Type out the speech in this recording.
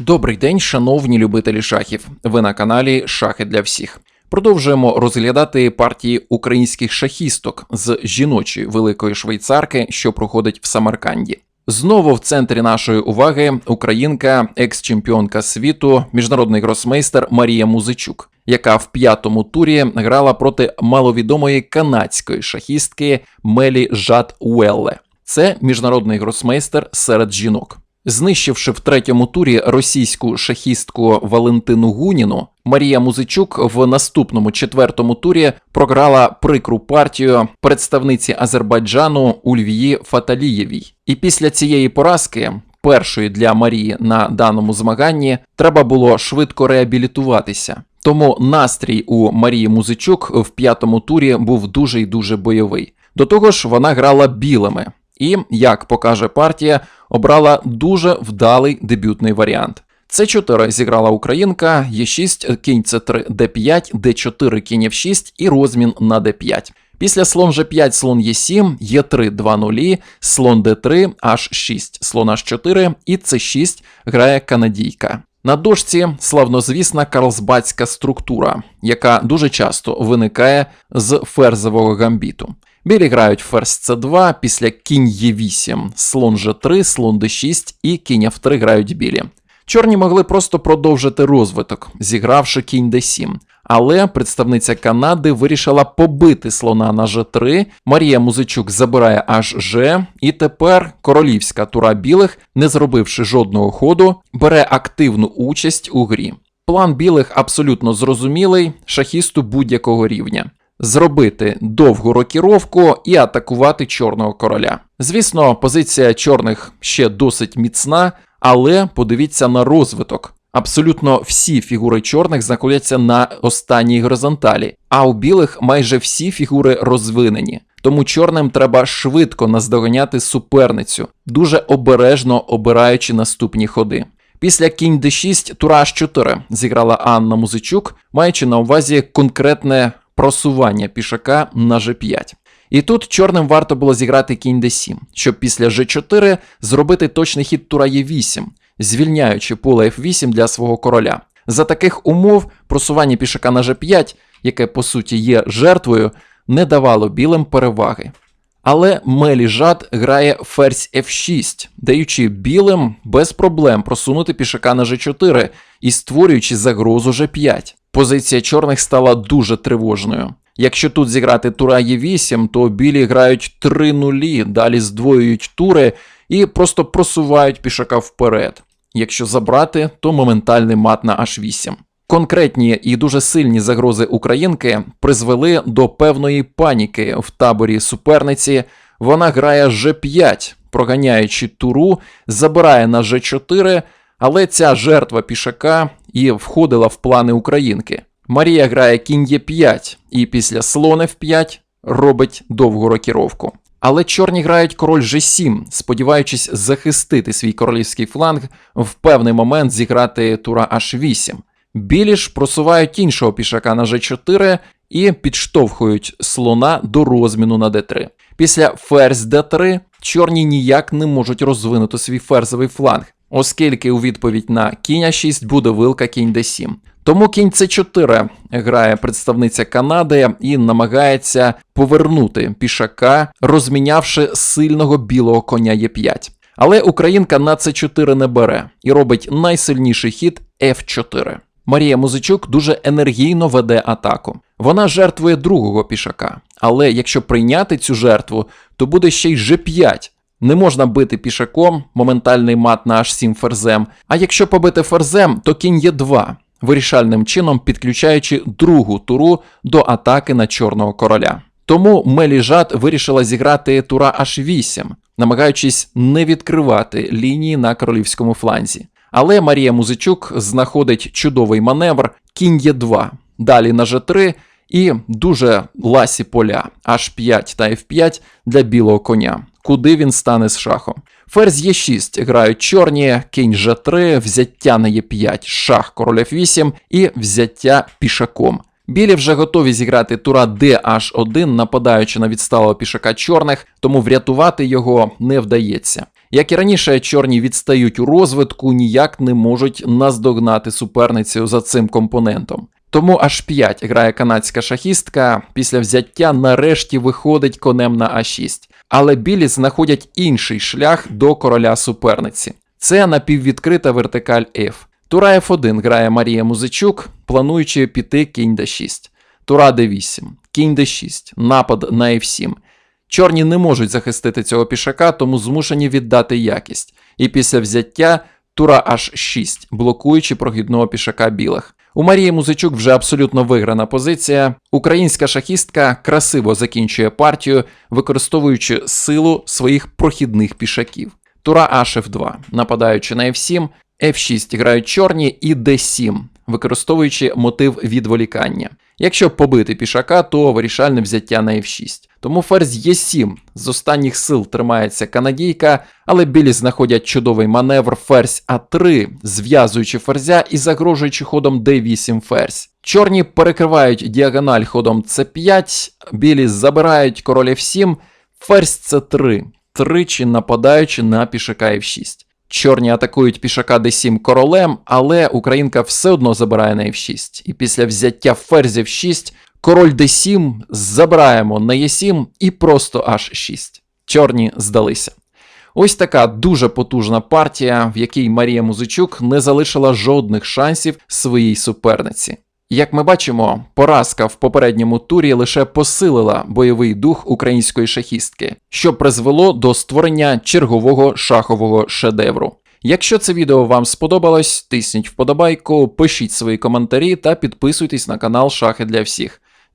Добрий день, шановні любителі шахів. Ви на каналі Шахи для всіх. Продовжуємо розглядати партії українських шахісток з жіночої великої швейцарки, що проходить в Самарканді. Знову в центрі нашої уваги українка, екс-чемпіонка світу, міжнародний гросмейстер Марія Музичук, яка в п'ятому турі грала проти маловідомої канадської шахістки Мелі Жад Уелле. Це міжнародний гросмейстер серед жінок. Знищивши в третьому турі російську шахістку Валентину Гуніну, Марія Музичук в наступному четвертому турі програла прикру партію представниці Азербайджану Ульвії Фаталієвій. І після цієї поразки, першої для Марії на даному змаганні, треба було швидко реабілітуватися. Тому настрій у Марії Музичук в п'ятому турі був дуже й дуже бойовий. До того ж, вона грала білими. І, як покаже партія, обрала дуже вдалий дебютний варіант. С4 зіграла українка, Е6, кінь С3, Д5, Д4, кінь F6 і розмін на Д5. Після слон G5, слон Е7, Е3, 2 нулі, слон Д3, H6, слон H4 і С6 грає канадійка. На дошці славнозвісна карлсбадська структура, яка дуже часто виникає з ферзового гамбіту. Білі грають ферзь c2, після кінь Е8, слон G3, слон D6 і кінь F3 грають білі. Чорні могли просто продовжити розвиток, зігравши кінь D7. Але представниця Канади вирішила побити слона на G3, Марія Музичук забирає аж G, і тепер королівська тура білих, не зробивши жодного ходу, бере активну участь у грі. План білих абсолютно зрозумілий, шахісту будь-якого рівня зробити довгу рокіровку і атакувати чорного короля. Звісно, позиція чорних ще досить міцна, але подивіться на розвиток. Абсолютно всі фігури чорних знаходяться на останній горизонталі, а у білих майже всі фігури розвинені. Тому чорним треба швидко наздоганяти суперницю, дуже обережно обираючи наступні ходи. Після кінь d6 тура h4 зіграла Анна Музичук, маючи на увазі конкретне просування пішака на g5. І тут чорним варто було зіграти кінь d7, щоб після g4 зробити точний хід тура e8, звільняючи поле f8 для свого короля. За таких умов просування пішака на g5, яке по суті є жертвою, не давало білим переваги. Але Мелі Жад грає ферзь f6, даючи білим без проблем просунути пішака на g4 і створюючи загрозу g5. Позиція чорних стала дуже тривожною. Якщо тут зіграти тура Е8, то білі грають 3 нулі, далі здвоюють тури і просто просувають пішака вперед. Якщо забрати, то моментальний мат на H8. Конкретні і дуже сильні загрози українки призвели до певної паніки в таборі суперниці. Вона грає G5, проганяючи туру, забирає на G4, але ця жертва пішака і входила в плани українки. Марія грає кінь Е5 і після слон F5 робить довгу рокіровку. Але чорні грають король G7, сподіваючись захистити свій королівський фланг, в певний момент зіграти тура H8. Білі ж просувають іншого пішака на G4 і підштовхують слона до розміну на D3. Після ферзь D3 чорні ніяк не можуть розвинути свій ферзовий фланг, оскільки у відповідь на кінь А6 буде вилка кінь d7. Тому кінь С4 грає представниця Канади і намагається повернути пішака, розмінявши сильного білого коня Е5. Але українка на С4 не бере і робить найсильніший хід F4. Марія Музичук дуже енергійно веде атаку. Вона жертвує другого пішака. Але якщо прийняти цю жертву, то буде ще й G5. Не можна бити пішаком, моментальний мат на H7 ферзем. А якщо побити ферзем, то кінь є 2, вирішальним чином підключаючи другу туру до атаки на чорного короля. Тому Мелі Жад вирішила зіграти тура H8, намагаючись не відкривати лінії на королівському фланзі. Але Марія Музичук знаходить чудовий маневр кінь є 2 далі на G3 і дуже ласі поля H5 та F5 для білого коня, куди він стане з шахом. Ферзь Е6 грають чорні, кінь G3, взяття на Е5, шах король F8 і взяття пішаком. Білі вже готові зіграти тура DH1, нападаючи на відсталого пішака чорних, тому врятувати його не вдається. Як і раніше, чорні відстають у розвитку, ніяк не можуть наздогнати суперницю за цим компонентом. Тому аж 5 грає канадська шахістка. Після взяття нарешті виходить конем на А6. Але білі знаходять інший шлях до короля суперниці. Це напіввідкрита вертикаль F. Тура F1 грає Марія Музичук, плануючи піти кінь d6. Тура d8, кінь d6, напад на F7. Чорні не можуть захистити цього пішака, тому змушені віддати якість. І після взяття тура H6, блокуючи прохідного пішака білих. У Марії Музичук вже абсолютно виграна позиція. Українська шахістка красиво закінчує партію, використовуючи силу своїх прохідних пішаків. Тура H2, нападаючи на F7, F6 грають чорні і D7, використовуючи мотив відволікання. Якщо побити пішака, то вирішальне взяття на F6. Тому ферзь Е7 з останніх сил тримається канадійка, але білі знаходять чудовий маневр ферзь А3, зв'язуючи ферзя і загрожуючи ходом D8 ферзь. Чорні перекривають діагональ ходом С5, білі забирають король F7, ферзь С3, тричі нападаючи на пішака F6. Чорні атакують пішака d7 королем, але українка все одно забирає на f6. І після взяття ферзів 6 король d7 забираємо на e7 і просто h6. Чорні здалися. Ось така дуже потужна партія, в якій Марія Музичук не залишила жодних шансів своїй суперниці. Як ми бачимо, поразка в попередньому турі лише посилила бойовий дух української шахістки, що призвело до створення чергового шахового шедевру. Якщо це відео вам сподобалось, тисніть вподобайку, пишіть свої коментарі та підписуйтесь на канал Шахи для всіх.